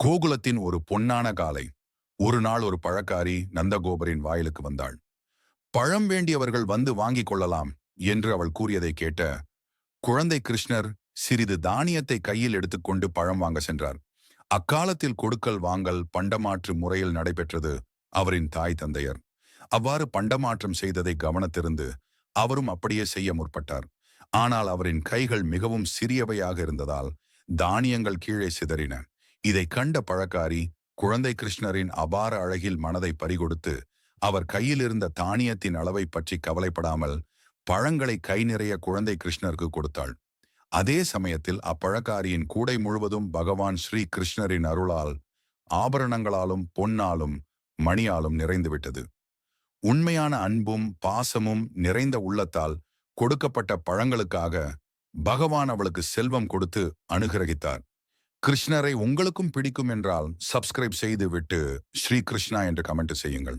கோகுலத்தின் ஒரு பொன்னான காலை. ஒரு நாள் ஒரு பழக்காரி நந்தகோபரின் வாயிலுக்கு வந்தாள். பழம் வேண்டியவர்கள் வந்து வாங்கிக் கொள்ளலாம் என்று அவள் கூறியதை கேட்ட குழந்தை கிருஷ்ணர் சிறிது தானியத்தை கையில் எடுத்துக்கொண்டு பழம் வாங்க சென்றார். அக்காலத்தில் கொடுக்கல் வாங்கல் பண்டமாற்று முறையில் நடைபெற்றது அவரின் தாய் தந்தையர். அவ்வாறு பண்டமாற்றம் செய்ததை கவனத்திருந்து அவரும் அப்படியே செய்ய முற்பட்டார். ஆனால் அவரின் கைகள் மிகவும் சிறியவையாக இருந்ததால் தானியங்கள் கீழே சிதறின. இதை கண்ட பழக்காரி குழந்தை கிருஷ்ணரின் அபார அழகில் மனதை பறிகொடுத்து அவர் கையில் இருந்த தானியத்தின் அளவை பற்றி கவலைப்படாமல் பழங்களை கை நிறைய குழந்தை கிருஷ்ணருக்கு கொடுத்தாள். அதே சமயத்தில் அப்பழக்காரியின் கூடை முழுவதும் பகவான் ஸ்ரீ கிருஷ்ணரின் அருளால் ஆபரணங்களாலும் பொன்னாலும் மணியாலும் நிறைந்துவிட்டது. உண்மையான அன்பும் பாசமும் நிறைந்த உள்ளத்தால் கொடுக்கப்பட்ட பழங்களுக்காக பகவான் அவளுக்கு செல்வம் கொடுத்து அனுகிரகித்தார். கிருஷ்ணரை உங்களுக்கும் பிடிக்கும் என்றால் சப்ஸ்கிரைப் செய்து விட்டு ஸ்ரீ கிருஷ்ணா என்று கமெண்ட் செய்யுங்கள்.